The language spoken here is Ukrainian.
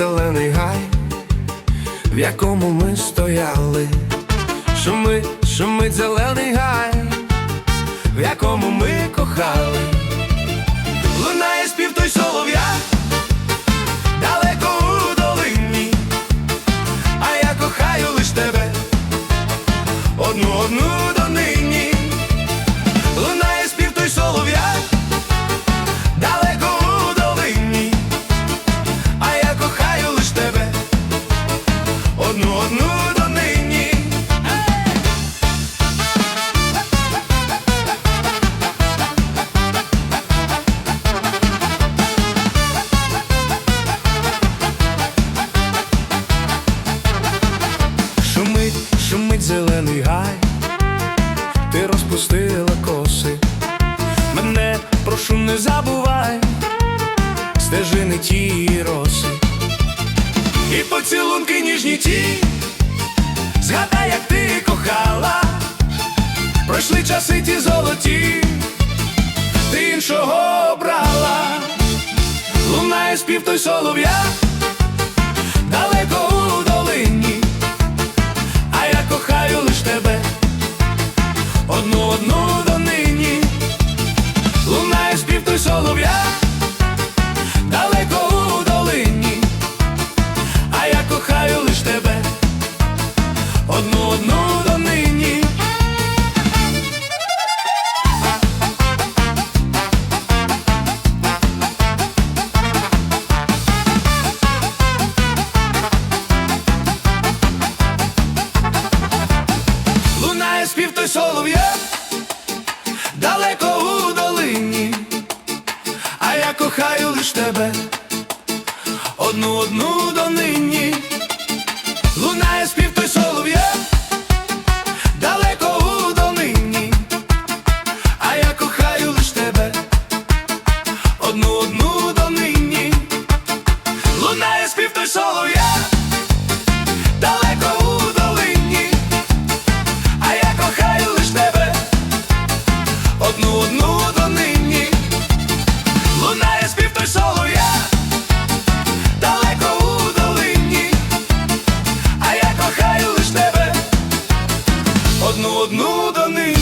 зелений гай, в якому ми стояли. Шумить, шумить зелений гай, в якому ми кохали. Лунає спів той солов'я, далеко у долині, а я кохаю лиш тебе, одну одну зелений гай, ти розпустила коси. Мене прошу не забувай, стежини ті роси. І поцілунки ніжні ті, згадай, як ти кохала, пройшли часи ті золоті, ти іншого обрала, лунає спів той солов'я, солов'я, далеко у долині, а я кохаю лиш тебе, одну одну донині. Лунає спів той солов'я, лиш тебе, одну одну той солов'я далеко у долині, а я кохаю лиш тебе, одну одну донині.